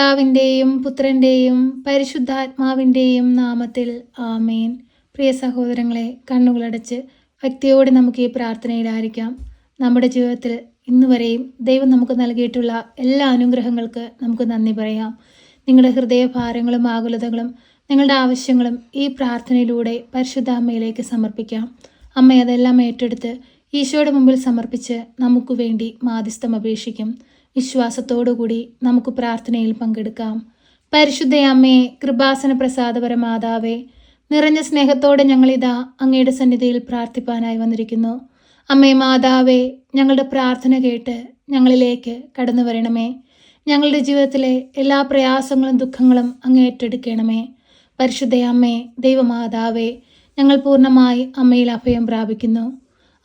പിതാവിന്റെയും പുത്രന്റെയും പരിശുദ്ധാത്മാവിന്റെയും നാമത്തിൽ ആമേൻ. പ്രിയ സഹോദരങ്ങളെ കണ്ണുകളടച്ച് വ്യക്തിയോടെ നമുക്ക് ഈ പ്രാർത്ഥനയിലായിരിക്കാം നമ്മുടെ ജീവിതത്തിൽ ഇന്ന് വരെയും ദൈവം നമുക്ക് നൽകിയിട്ടുള്ള എല്ലാ അനുഗ്രഹങ്ങൾക്ക് നമുക്ക് നന്ദി പറയാം. നിങ്ങളുടെ ഹൃദയഭാരങ്ങളും ആകുലതകളും നിങ്ങളുടെ ആവശ്യങ്ങളും ഈ പ്രാർത്ഥനയിലൂടെ പരിശുദ്ധ അമ്മയിലേക്ക് സമർപ്പിക്കാം. അമ്മ അതെല്ലാം ഏറ്റെടുത്ത് ഈശോയുടെ മുമ്പിൽ സമർപ്പിച്ച് നമുക്ക് വേണ്ടി മാധ്യസ്ഥം അപേക്ഷിക്കും. വിശ്വാസത്തോടുകൂടി നമുക്ക് പ്രാർത്ഥനയിൽ പങ്കെടുക്കാം. പരിശുദ്ധയമ്മേ കൃപാസന പ്രസാദപര മാതാവേ നിറഞ്ഞ സ്നേഹത്തോടെ ഞങ്ങളിതാ അങ്ങയുടെ സന്നിധിയിൽ പ്രാർത്ഥിപ്പാനായി വന്നിരിക്കുന്നു. അമ്മേ മാതാവേ ഞങ്ങളുടെ പ്രാർത്ഥന കേട്ട് ഞങ്ങളിലേക്ക് കടന്നു വരണമേ. ഞങ്ങളുടെ ജീവിതത്തിലെ എല്ലാ പ്രയാസങ്ങളും ദുഃഖങ്ങളും അങ്ങ് ഏറ്റെടുക്കണമേ. പരിശുദ്ധയമ്മേ ദൈവമാതാവേ ഞങ്ങൾ പൂർണമായി അമ്മയിൽ അഭയം പ്രാപിക്കുന്നു.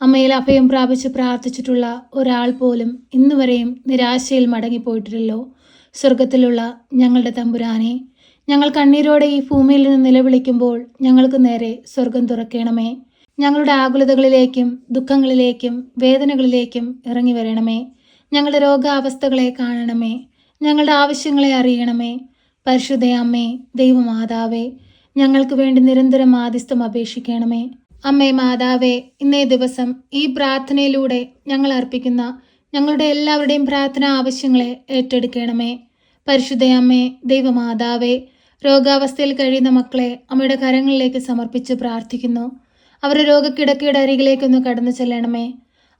അമ്മയിൽ അഭയം പ്രാപിച്ച് പ്രാർത്ഥിച്ചിട്ടുള്ള ഒരാൾ പോലും ഇന്നുവരെയും നിരാശയിൽ മടങ്ങിപ്പോയിട്ടില്ലല്ലോ. സ്വർഗത്തിലുള്ള ഞങ്ങളുടെ തമ്പുരാനെ ഞങ്ങൾ കണ്ണീരോടെ ഈ ഭൂമിയിൽ നിന്ന് നിലവിളിക്കുമ്പോൾ ഞങ്ങൾക്ക് നേരെ സ്വർഗം തുറക്കണമേ. ഞങ്ങളുടെ ആകുലതകളിലേക്കും ദുഃഖങ്ങളിലേക്കും വേദനകളിലേക്കും ഇറങ്ങി വരണമേ. ഞങ്ങളുടെ രോഗാവസ്ഥകളെ കാണണമേ. ഞങ്ങളുടെ ആവശ്യങ്ങളെ അറിയണമേ. പരിശുദ്ധ അമ്മേ ദൈവമാതാവേ ഞങ്ങൾക്ക് വേണ്ടി നിരന്തരം ആദിസ്ഥം അപേക്ഷിക്കണമേ. അമ്മേ മാതാവേ ഇന്നേ ദിവസം ഈ പ്രാർത്ഥനയിലൂടെ ഞങ്ങൾ അർപ്പിക്കുന്ന ഞങ്ങളുടെ എല്ലാവരുടെയും പ്രാർത്ഥന ആവശ്യങ്ങളെ ഏറ്റെടുക്കണമേ. പരിശുദ്ധയമ്മേ ദൈവമാതാവേ രോഗാവസ്ഥയിൽ കഴിയുന്ന മക്കളെ അമ്മയുടെ കരങ്ങളിലേക്ക് സമർപ്പിച്ച് പ്രാർത്ഥിക്കുന്നു. അവരെ രോഗക്കിടക്കയുടെ അരികിലേക്കൊന്ന് കടന്നു ചെല്ലണമേ.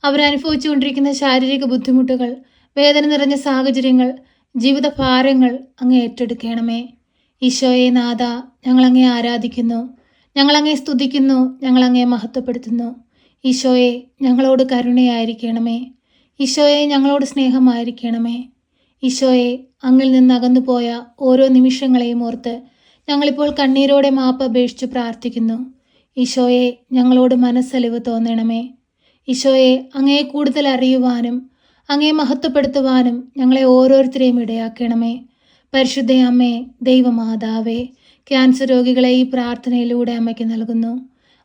അവരനുഭവിച്ചുകൊണ്ടിരിക്കുന്ന ശാരീരിക ബുദ്ധിമുട്ടുകൾ വേദന നിറഞ്ഞ സാഹചര്യങ്ങൾ ജീവിത ഭാരങ്ങൾ അങ്ങ് ഏറ്റെടുക്കണമേ. ഈശോയെ നാഥ ഞങ്ങളങ്ങേ ആരാധിക്കുന്നു. ഞങ്ങളങ്ങേ സ്തുതിക്കുന്നു ഞങ്ങളങ്ങേ മഹത്വപ്പെടുത്തുന്നു. ഈശോയെ ഞങ്ങളോട് കരുണയായിരിക്കണമേ. ഈശോയെ ഞങ്ങളോട് സ്നേഹമായിരിക്കണമേ. ഈശോയെ അങ്ങിൽ നിന്ന് അകന്നുപോയ ഓരോ നിമിഷങ്ങളെയും ഓർത്ത് ഞങ്ങളിപ്പോൾ കണ്ണീരോടെ മാപ്പ് അപേക്ഷിച്ച് പ്രാർത്ഥിക്കുന്നു. ഈശോയെ ഞങ്ങളോട് മനസ്സലിവ് തോന്നണമേ. ഈശോയെ അങ്ങയെ കൂടുതൽ അറിയുവാനും അങ്ങയെ മഹത്വപ്പെടുത്തുവാനും ഞങ്ങളെ ഓരോരുത്തരെയും ഇടയാക്കണമേ. പരിശുദ്ധയമ്മേ ദൈവമാതാവേ ക്യാൻസർ രോഗികളെ ഈ പ്രാർത്ഥനയിലൂടെ അമ്മയ്ക്ക് നൽകുന്നു.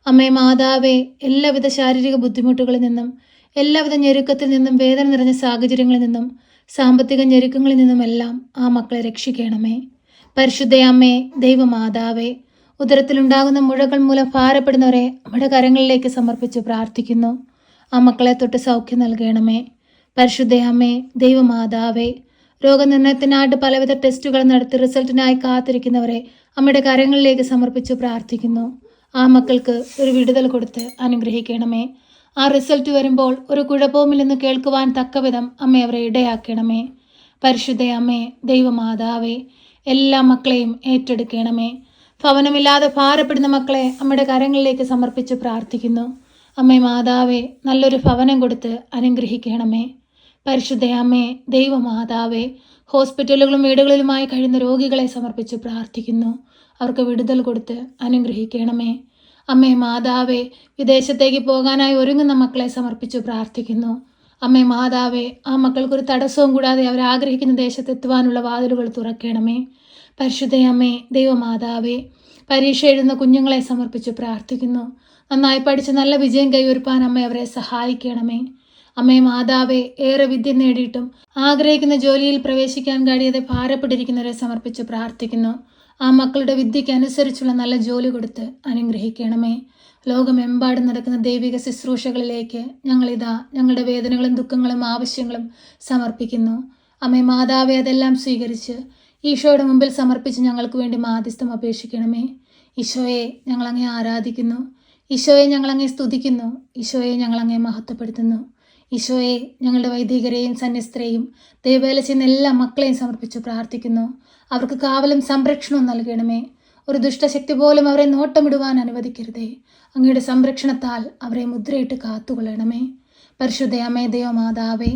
അമ്മേ മാതാവേ എല്ലാവിധ ശാരീരിക ബുദ്ധിമുട്ടുകളിൽ നിന്നും എല്ലാവിധ ഞെരുക്കത്തിൽ നിന്നും വേദന നിറഞ്ഞ സാഹചര്യങ്ങളിൽ നിന്നും സാമ്പത്തിക ഞെരുക്കങ്ങളിൽ നിന്നുമെല്ലാം ആ മക്കളെ രക്ഷിക്കണമേ. പരിശുദ്ധയമ്മേ ദൈവമാതാവേ ഉദരത്തിലുണ്ടാകുന്ന മുഴകൾ മൂലം ഭാരപ്പെടുന്നവരെ അമ്മയുടെ കരങ്ങളിലേക്ക് സമർപ്പിച്ച് പ്രാർത്ഥിക്കുന്നു. ആ മക്കളെ തൊട്ട് സൗഖ്യം നൽകണമേ. പരിശുദ്ധയമ്മേ ദൈവമാതാവേ രോഗനിർണയത്തിനായിട്ട് പലവിധ ടെസ്റ്റുകൾ നടത്തി റിസൾട്ടിനായി കാത്തിരിക്കുന്നവരെ അമ്മയുടെ കരങ്ങളിലേക്ക് സമർപ്പിച്ച് പ്രാർത്ഥിക്കുന്നു. ആ മക്കൾക്ക് ഒരു വിടുതൽ കൊടുത്ത് അനുഗ്രഹിക്കണമേ. ആ റിസൾട്ട് വരുമ്പോൾ ഒരു കുഴപ്പവുമില്ലെന്ന് കേൾക്കുവാൻ തക്കവിധം അമ്മ അവരെ ഇടയാക്കണമേ. പരിശുദ്ധ അമ്മേ ദൈവമാതാവേ എല്ലാ മക്കളെയും ഏറ്റെടുക്കണമേ. ഭവനമില്ലാതെ ഭാരപ്പെടുന്ന മക്കളെ അമ്മയുടെ കരങ്ങളിലേക്ക് സമർപ്പിച്ച് പ്രാർത്ഥിക്കുന്നു. അമ്മേ മാതാവേ നല്ലൊരു ഭവനം കൊടുത്ത് അനുഗ്രഹിക്കണമേ. പരിശുദ്ധ അമ്മേ ദൈവമാതാവേ ഹോസ്പിറ്റലുകളും വീടുകളിലുമായി കഴിയുന്ന രോഗികളെ സമർപ്പിച്ച് പ്രാർത്ഥിക്കുന്നു. അവർക്ക് വിടുതൽ കൊടുത്ത് അനുഗ്രഹിക്കണമേ. അമ്മേ മാതാവേ വിദേശത്തേക്ക് പോകാനായി ഒരുങ്ങുന്ന മക്കളെ സമർപ്പിച്ചു പ്രാർത്ഥിക്കുന്നു. അമ്മേ മാതാവേ ആ മക്കൾക്കൊരു തടസ്സവും കൂടാതെ അവർ ആഗ്രഹിക്കുന്ന ദേശത്തെത്തുവാനുള്ള വാതിലുകൾ തുറക്കണമേ. പരിശുദ്ധ അമ്മേ ദൈവമാതാവേ പരീക്ഷ എഴുതുന്ന കുഞ്ഞുങ്ങളെ സമർപ്പിച്ചു പ്രാർത്ഥിക്കുന്നു. നന്നായി പഠിച്ച് നല്ല വിജയം കൈവരുപ്പാൻ അമ്മ അവരെ സഹായിക്കണമേ. അമ്മേ മാതാവേ ഏറെ വിദ്യ നേടിയിട്ടും ആഗ്രഹിക്കുന്ന ജോലിയിൽ പ്രവേശിക്കാൻ കഴിയാതെ ഭാരപ്പെട്ടിരിക്കുന്നവരെ സമർപ്പിച്ച് പ്രാർത്ഥിക്കുന്നു. ആ മക്കളുടെ വിദ്യയ്ക്ക് അനുസരിച്ചുള്ള നല്ല ജോലി കൊടുത്ത് അനുഗ്രഹിക്കണമേ. ലോകമെമ്പാടും നടക്കുന്ന ദൈവിക ശുശ്രൂഷകളിലേക്ക് ഞങ്ങളിതാ ഞങ്ങളുടെ വേദനകളും ദുഃഖങ്ങളും ആവശ്യങ്ങളും സമർപ്പിക്കുന്നു. അമ്മേ മാതാവെ അതെല്ലാം സ്വീകരിച്ച് ഈശോയുടെ മുമ്പിൽ സമർപ്പിച്ച് ഞങ്ങൾക്ക് വേണ്ടി മാധ്യസ്ഥം അപേക്ഷിക്കണമേ. ഈശോയെ ഞങ്ങളങ്ങേ ആരാധിക്കുന്നു. ഈശോയെ ഞങ്ങളങ്ങേ സ്തുതിക്കുന്നു. ഈശോയെ ഞങ്ങളങ്ങേ മഹത്വപ്പെടുത്തുന്നു. ഈശോയെ ഞങ്ങളുടെ വൈദികരെയും സന്യസ്തരെയും ദൈവവേല ചെയ്യുന്ന എല്ലാ മക്കളെയും സമർപ്പിച്ചു പ്രാർത്ഥിക്കുന്നു. അവർക്ക് കാവലും സംരക്ഷണവും നൽകണമേ. ഒരു ദുഷ്ടശക്തി പോലും അവരെ നോട്ടമിടുവാൻ അനുവദിക്കരുതേ. അങ്ങയുടെ സംരക്ഷണത്താൽ അവരെ മുദ്രയിട്ട് കാത്തുകൊള്ളണമേ. പരിശുദ്ധ ദയോ മാതാവേ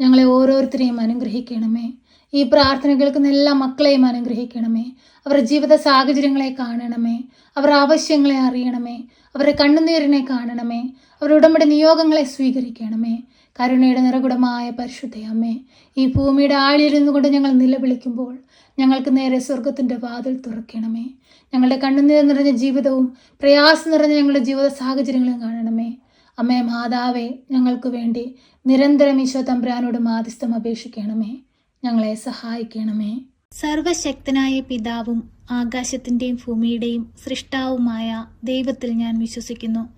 ഞങ്ങളെ ഓരോരുത്തരെയും അനുഗ്രഹിക്കണമേ. ഈ പ്രാർത്ഥന കേൾക്കുന്ന എല്ലാ മക്കളെയും അനുഗ്രഹിക്കണമേ. അവരുടെ ജീവിത സാഹചര്യങ്ങളെ കാണണമേ. അവരുടെ ആവശ്യങ്ങളെ അറിയണമേ. അവരുടെ കണ്ണുനീരിനെ കാണണമേ. അവരുടെ ഉടമ്പടി നിയോഗങ്ങളെ സ്വീകരിക്കണമേ. കരുണയുടെ നിറകുടമായ പരിശുദ്ധയമ്മേ ഈ ഭൂമിയുടെ ആളിലിരുന്നു കൊണ്ട് ഞങ്ങൾ നിലവിളിക്കുമ്പോൾ ഞങ്ങൾക്ക് നേരെ സ്വർഗത്തിന്റെ വാതിൽ തുറക്കണമേ. ഞങ്ങളുടെ കണ്ണുനീർ നിറഞ്ഞ ജീവിതവും പ്രയാസം നിറഞ്ഞ ഞങ്ങളുടെ ജീവിത സാഹചര്യങ്ങളും കാണണമേ. അമ്മേ മാതാവേ ഞങ്ങൾക്ക് വേണ്ടി നിരന്തരം ഈശോ തമ്പുരാനോട് മാധ്യസ്ഥം അപേക്ഷിക്കണമേ. ഞങ്ങളെ സഹായിക്കണമേ. സർവശക്തനായ പിതാവും ആകാശത്തിന്റെയും ഭൂമിയുടെയും സൃഷ്ടാവുമായ ദൈവത്തിൽ ഞാൻ വിശ്വസിക്കുന്നു.